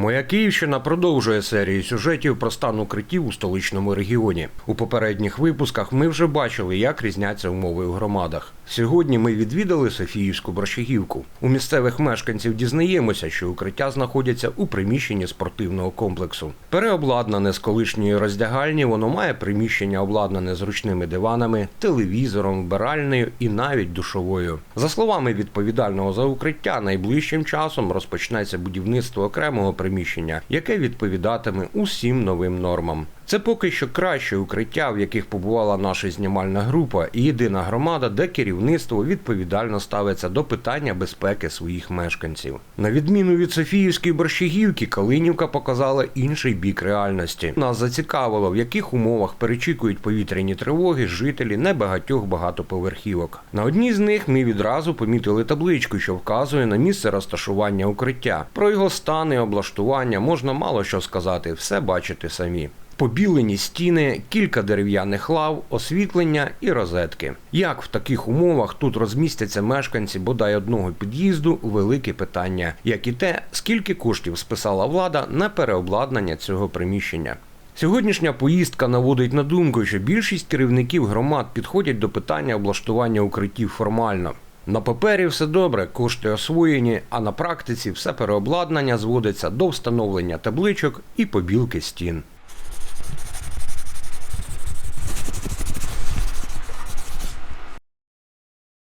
Моя Київщина продовжує серію сюжетів про стан укриттів у столичному регіоні. У попередніх випусках ми вже бачили, як різняться умови у громадах. Сьогодні ми відвідали Софіївську борщагівку. У місцевих мешканців дізнаємося, що укриття знаходяться у приміщенні спортивного комплексу. Переобладнане з колишньої роздягальні, воно має приміщення, обладнане зручними диванами, телевізором, вбиральнею і навіть душовою. За словами відповідального за укриття, найближчим часом розпочнеться будівництво окремого приміщення, яке відповідатиме усім новим нормам. Це поки що краще укриття, в яких побувала наша знімальна група, і єдина громада, де керівництво відповідально ставиться до питання безпеки своїх мешканців. На відміну від Софіївської борщагівки, Калинівка показала інший бік реальності. Нас зацікавило, в яких умовах перечікують повітряні тривоги жителі небагатьох багатоповерхівок. На одній з них ми відразу помітили табличку, що вказує на місце розташування укриття. Про його стан і облаштування можна мало що сказати, все бачите самі. Побілені стіни, кілька дерев'яних лав, освітлення і розетки. Як в таких умовах тут розмістяться мешканці бодай одного під'їзду велике питання, як і те, скільки коштів списала влада на переобладнання цього приміщення. Сьогоднішня поїздка наводить на думку, що більшість керівників громад підходять до питання облаштування укриттів формально. На папері все добре, кошти освоєні, а на практиці все переобладнання зводиться до встановлення табличок і побілки стін.